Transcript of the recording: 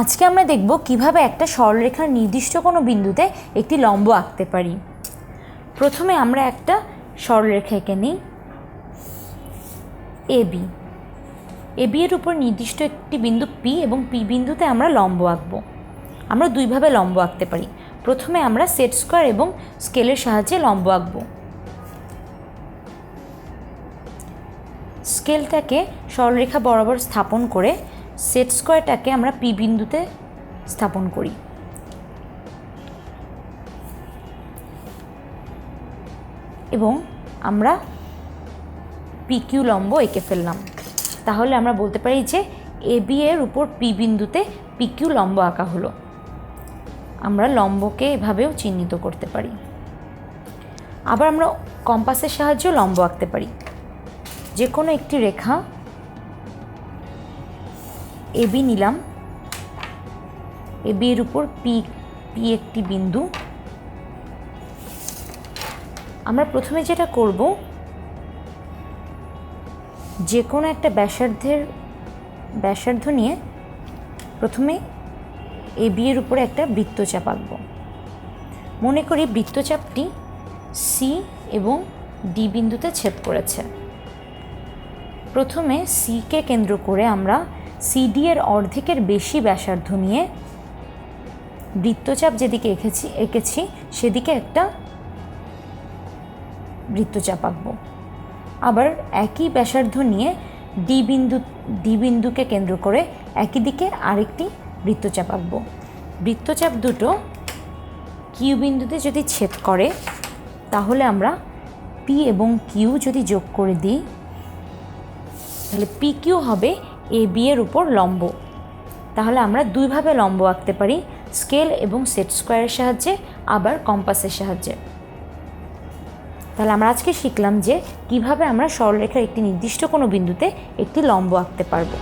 আজকে আমরা দেখব কীভাবে একটা সরলরেখার নির্দিষ্ট কোনো বিন্দুতে একটি লম্ব আঁকতে পারি। প্রথমে আমরা একটা সরলরেখা এঁকে নিই। এবি এবি এর উপর নির্দিষ্ট একটি বিন্দু পি এবং পি বিন্দুতে আমরা লম্ব আঁকবো। আমরা দুইভাবে লম্ব আঁকতে পারি। প্রথমে আমরা সেট স্কোয়ার এবং স্কেলের সাহায্যে লম্ব আঁকবো। স্কেলটাকে সরলরেখা বরাবর স্থাপন করে সেট স্কোয়ারটাকে আমরা পি বিন্দুতে স্থাপন করি। এবং আমরা পিকিউ লম্ব এঁকে ফেললাম। তাহলে আমরা বলতে পারি যে এ বি এর উপর পি বিন্দুতে পিকিউ লম্ব আঁকা হলো। আমরা লম্বকে এভাবেও চিহ্নিত করতে পারি। আবার আমরা কম্পাসের সাহায্যেও লম্ব আঁকতে পারি। যে কোনো একটি রেখা এবি নিলাম। এবি এর উপর পি পি একটি বিন্দু। আমরা প্রথমে যেটা করব যে কোনো একটা ব্যাসার্ধের, ব্যাসার্ধ নিয়ে প্রথমে এ বি এর উপরে একটা বৃত্তচাপ আঁকব। মনে করি বৃত্তচাপটি সি এবং ডি বিন্দুতে ছেদ করেছে। প্রথমে সিকে কেন্দ্র করে আমরা সিডি এর অর্ধেকের বেশি ব্যাসার্ধ নিয়ে বৃত্তচাপ যেদিকে এঁকেছি এঁকেছি, সেদিকে একটা বৃত্তচাপ আঁকবো। আবার একই ব্যাসার্ধ নিয়ে ডি বিন্দু ডি বিন্দুকে কেন্দ্র করে একই দিকে আরেকটি বৃত্তচাপ আঁকবো। বৃত্তচাপ দুটো কিউ বিন্দুতে যদি ছেদ করে, তাহলে আমরা পি এবং কিউ যদি যোগ করে দিই, তাহলে পি কিউ হবে এ বি এর উপর লম্ব। তাহলে আমরা দুইভাবে লম্ব আঁকতে পারি, স্কেল এবং সেট স্কোয়ারের সাহায্যে, আবার কম্পাসের সাহায্যে। তাহলে আমরা আজকে শিখলাম যে কীভাবে আমরা সরলরেখার একটি নির্দিষ্ট কোনো বিন্দুতে একটি লম্ব আঁকতে পারব।